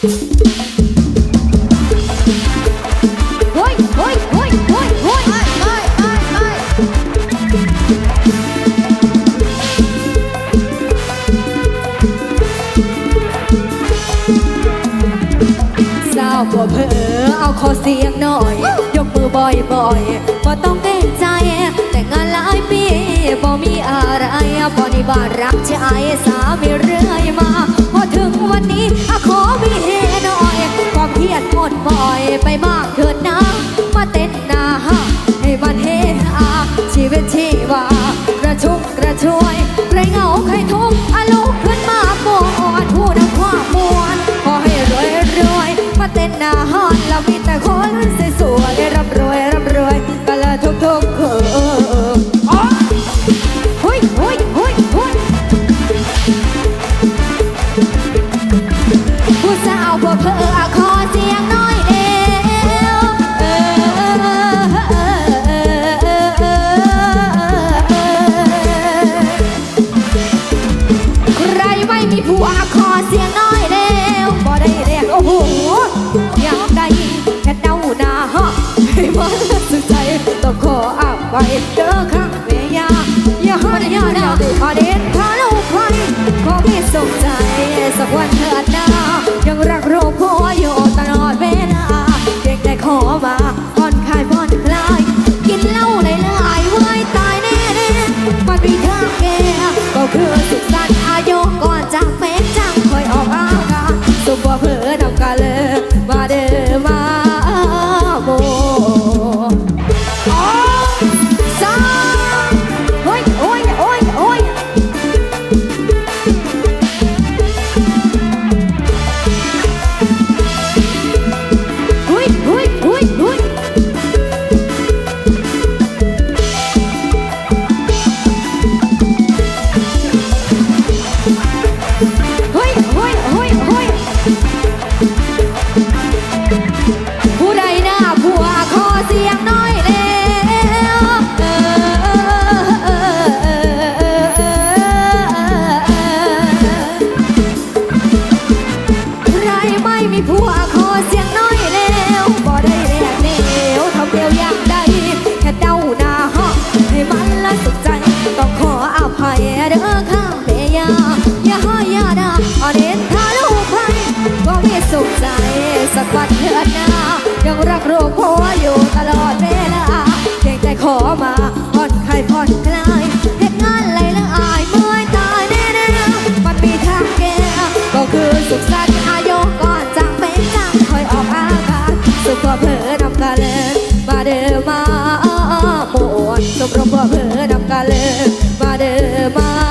เฮ้ยเฮ้ยเฮ้ยเฮ้ยเฮ้ยไปไปไปไปสาวบ่เผลอเอาขอเสียงหน่อย ยกมือบ่อยบ่อยๆบ่ต้องเกรงใจ แต่งานหลายปีบ่มีอะไรพอนี่บ้านรักใจสามีเรื่อยมาพอถึง ไปมากเกินนะมาเต้นหน้าห้าให้มันเฮฮาชีวิตชีวากระชุ่มกระชวยใครเหงาใครทุกข์อาลุกขึ้นมาปวดพูดทั้งความมวลขอให้รวยรวยมาเต้นหน้าห้านเรามีแต่คน ว่าเอ็ดเจอข้างเมียอย่าหาได้ยาเดียวเดี๋ยวพอเด็ดพาลูกใครก็ไม่สนใจ เสียงน้อยแล้วบ่ได้แรกเดียวทำเดียวอยากได้แค่เดาหน้าห้องให้มันละสุขใจ ต้องขออภัยเด้อข้างเมียอย่าห้อยอย่าด่าเอาเด่นถ้าลูกใครก็ไม่สุขใจสักวัน พวกเพื่อนำกันเลยมาเดินมาหมดชมรมพวกเพื่อนำกันเลยมาเดินมา